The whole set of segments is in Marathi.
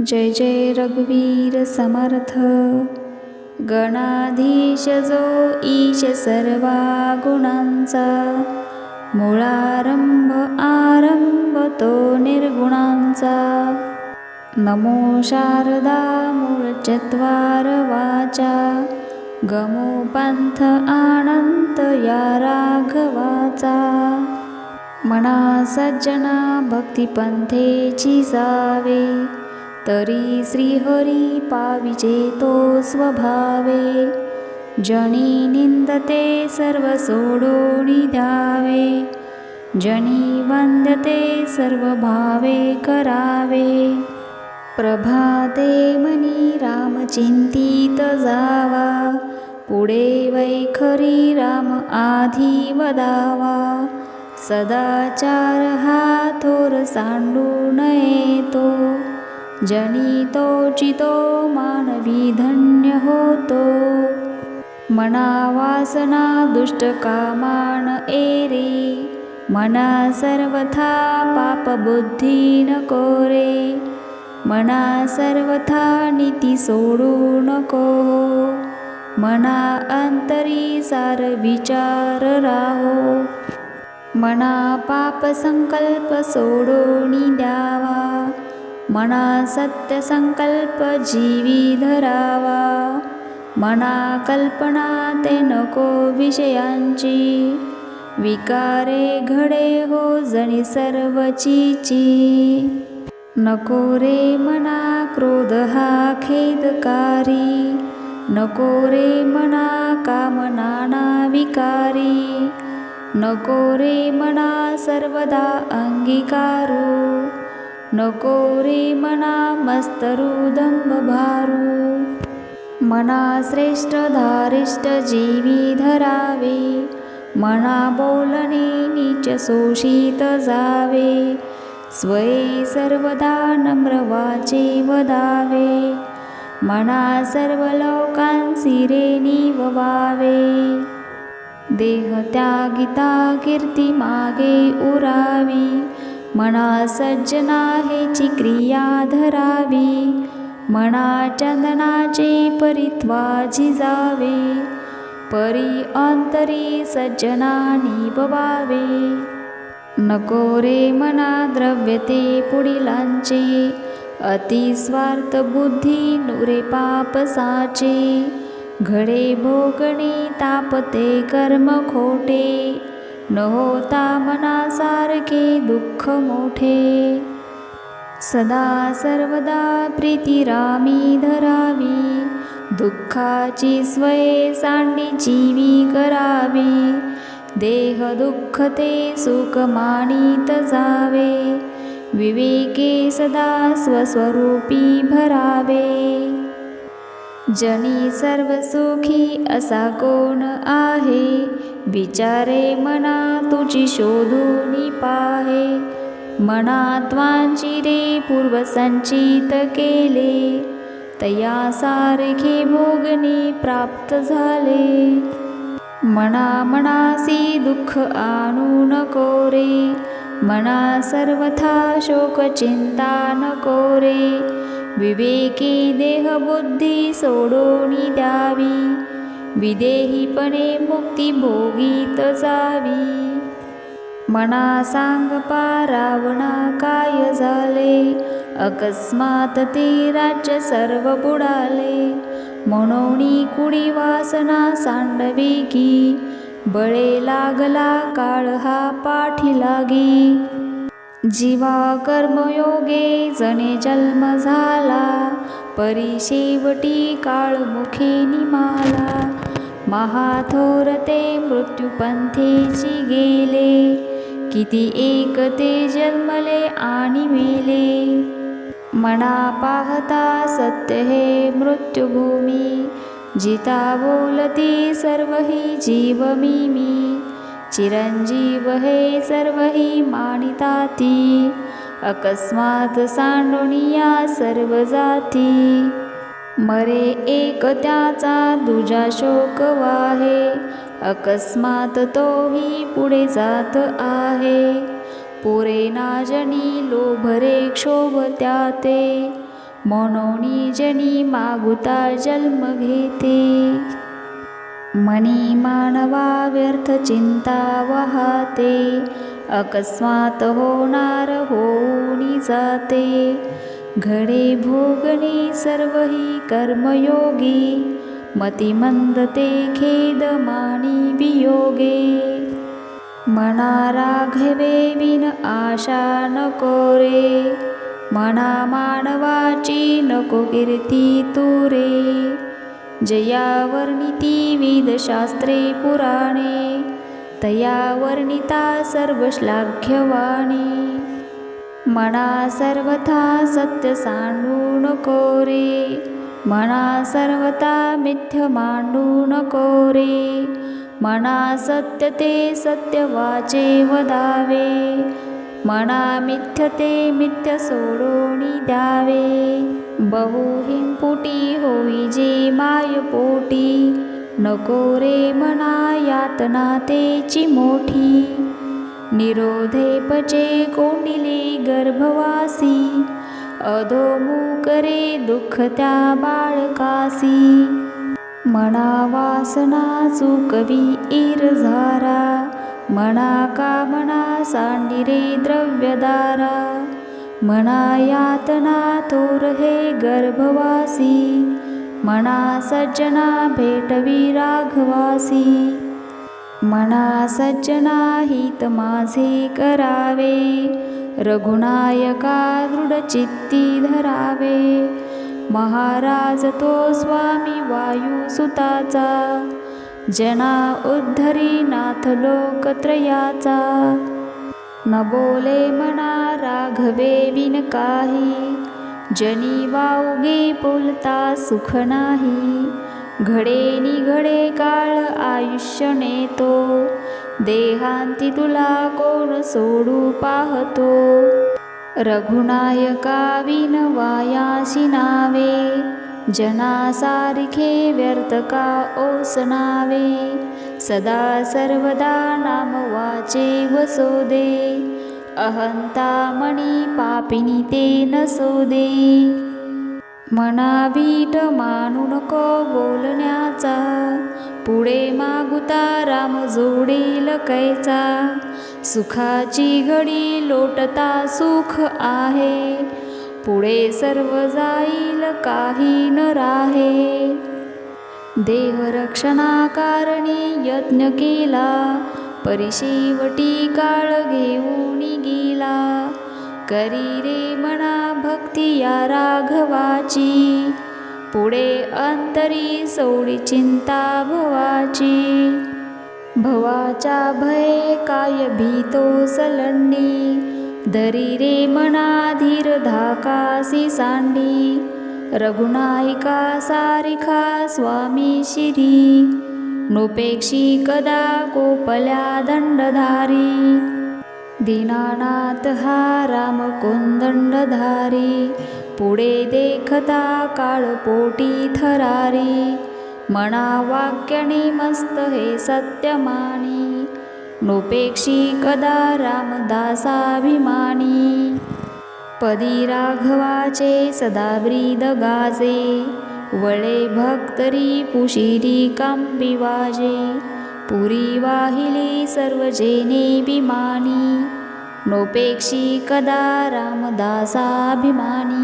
जय जय रघुवीर समर्थ। गणाधीश जो ईश सर्वा गुणांचा मुळारंभ आरंभ तो निर्गुणांचा। नमो शारदा मूळ चत्वार वाचा गमो पंथ आनंत या राघवाचा मना सज्जना भक्तिपंथेची जावे तरी श्रीहरी पाविजे तो स्वभावे. जनी निंदते सर्व सोडोणी द्यावे. जनी वंदते सर्व भावे करावे. प्रभाते मनी रामचिंतित जावा. पुढे वैखरी राम आधी वदावा. सदाचार हा थोर सांडू नये तो जनितो चितो मानवी धन्य होतो मना वासना दुष्ट कामान एरे। मना सर्वथा पाप बुद्धी रे मना सर्वथा नीती सोडू नको मना अंतरी सार विचार राहो। मना पाप संकल्प सोडोनी द्यावा। मना सत्यसंकल्प जीवी धरावा. मना कल्पना ते नको विषयांची. विकारे घडे हो जणी सर्वचीची. नको रे मना क्रोध हा खेदकारी. नको रे मना कामनाना विकारी. नको रे मना सर्वदा अंगीकारू. नको रे मना मस्तरू भारू। मना श्रेष्ठ धारिष्ट जीवी धरावे। मना बोलणे नीच शोषित जावे। स्वये सर्वदा नम्र वाचे वदावे। मना सर्व लोकांसी रे निववावे देह त्यागिता कीर्ती मागे उरावी। मना सज्जना हेची क्रिया धरावी. मना चंदनाचे परित्वा झिजावे परी अंतरी सज्जना निववावे नको रे मना द्रव्य ते पुढिलांचे अतिस्वार्थ बुद्धी नुरे पाप साचे घडे भोगणे तापते कर्म खोटे. न होता मनासारखे दुःख मोठे. सदा सर्वदा प्रीती रामी धरावी. दुःखाची स्वये सांडी जीवी करावी. देह दुःख ते सुख मानित जावे. विवेके सदा स्वस्वरूपी भरावे. जनी सर्व सुखी असा कोण आहे? विचारे मना तुझी शोधूनी पाहे. मनात्वांची रे पूर्वसंचित केले. तया सारखे भोगणे प्राप्त झाले. मना मनासी दुःख आणू नको रे. मना सर्वथा शोक चिंता नको रे. विवेकी देहबुद्धी सोडोनी द्यावी. विदेहीपणे मुक्ती भोगीत जावी. मना सांग पारावणा काय झाले? अकस्मात ते राज्य सर्व बुडाले. म्हणोनी कुडी वासना सांडवी की? बळे लागला काळ हा पाठी लागी. जीवा कर्मयोगे जने जन्म झाला. परी शेवटी काळ मुखे निमाला. महाथोर ते मृत्यूपंथेची गेले किती एक ते जन्मले आणि मेले. मना पाहता सत्य हे मृत्युभूमी जिता बोलती सर्व ही जीव मी मी चिरंजीव हे सर्व ही मानिताती अकस्मात सांडुनिया सर्व जाती. मरे एक त्याचा दुजा शोक वाहे. अकस्मात तोही पुढे जात आहे. पुरे नाजनी लोभरे क्षोभ त्याते. मनोनी जनी मागुता जन्म घेते. मनी मानवा व्यर्थ चिंता वाहते. अकस्मात होणार होऊनी जाते. घडे भोगणे सर्व ही कर्मयोगी मतिमंद ते खेद मानी वियोगे। मना राघवे विन आशा नको रे मना मानवाची नको कीर्ती तुरे। जया वर्णिती वेदशास्त्रे पुराणे तया वर्णिता सर्व म्हणा मना सर्वथा सत्य सांडू नको रे मना सर्वथा मिथ्य मांडू नको रे मना सत्य ते सत्य वाचे वदावे मना मिथ्य ते मिथ्य सोडोणी द्यावे. बहु हिंपुटी होई जे मायपोटी नको रे मना यातना तेची मोठी. निरोधे पचे कोंडिले गर्भवासी अधोमुकरे दुःख त्या बाळकासी. म्हणा वासना चुकवी ईर म्हणा मना कामना सांडिरे द्रव्यदारा. म्हणा यातना थोर हे गर्भवासी म्हणा सज्जना भेटवी राघवासी. मना सज्जनाहित माझे करावे. रघुनायका दृढचित्ती धरावे. महाराज तो स्वामी वायुसुताचा जना उद्धरी नाथ लोकत्रयाचा. न बोले मना राघवे विन काही. जनी वाऊगे बोलता सुख नाही. घडे निघडे काळ आयुष्य नेतो. देहांती तुला कोण सोडू पाहतो. रघुनायका विन नावे. जनासारखे व्यर्थ का ओसनावे. सदा सर्वदा नाम वाचे वसोदे अहंता मणी पापिनी ते नसोदे मनावीट मानू नको बोलण्याचा. पुढे मागुता राम जोडील कैचा. सुखाची घडी लोटता सुख आहे. पुढे सर्व जाईल काही न राहे. देहरक्षणाकारणी यत्न केला. परिशेवटी काळ घेऊन गेला. करी रे मना भक्ती या राघवाची पुढे अंतरी सोडी चिंता भवाची। भवाच्या भये काय भीतो सलंडी दरी रे मना धीर धाकासी सांडी। रघुनायका सारिखा स्वामी शिरी नोपेक्षी कदा कोपल्या दंडधारी दीनानाथ हा राम कोंदंडधारी पुढे देखता काळपोटी थरारी. मना वाक्याने मस्त हे सत्यमानी नोपेक्षी कदा रामदासाभिमानी. पदी राघवाचे सदा ब्रीद गाजे वळे भक्तरी पुशिरी कांबिवाजे पुरी वाहिली सर्वजेने विमानी नोपेक्षी कदा रामदासाभिमानी।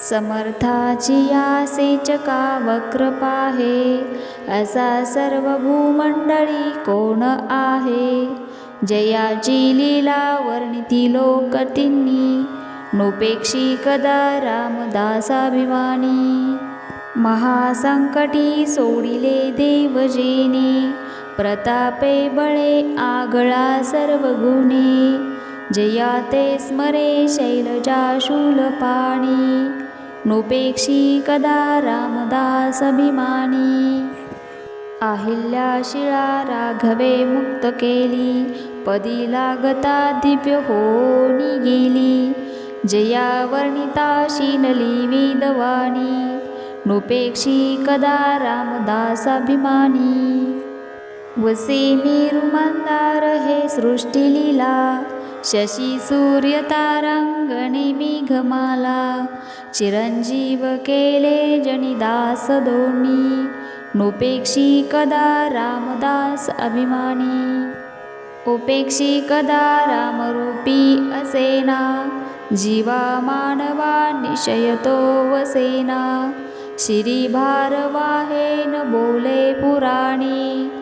समर्थाची यासे चका वक्र पाहे असा सर्व भूमंडळी कोण आहे? जयाची लीला वर्णिती लोकतींनी नोपेक्षी कदा रामदासाभिमानी। महासंकटी सोडिले देवजेने प्रतापे बळे आगळा सर्व गुणे जया ते स्मरे शैलजा शूलपाणी नोपेक्षी कदा रामदास अभिमानी. आहिल्या शिळा राघवे मुक्त केली पदी लागता दिव्य होनी गेली. जया वर्णिता शीनली वेदवाणी नोपेक्षी कदा रामदास अभिमानी. वसे मेरु हे सृष्टीलीला शशी सूर्य तारांगणे मेघमाला चिरंजीव केले जनिदास दोन्ही नोपेक्षी कदा रामदास अभिमानी उपेक्षी कदा रामरूपी असेना जीवा मानवा निशयतो वसेना श्री भारवाहेन बोले पुराणी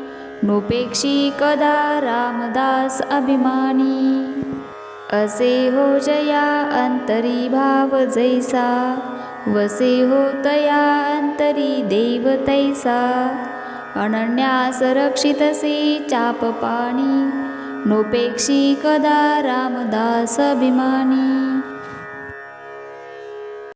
नोपेक्षी कदा रामदास अभिमानी। असे हो जया अंतरी भाव जैसा। वसे हो तया अंतरी देव तैसा। अनन्यास रक्षितसे चाप पाणी। नोपेक्षी कदा रामदास अभिमानी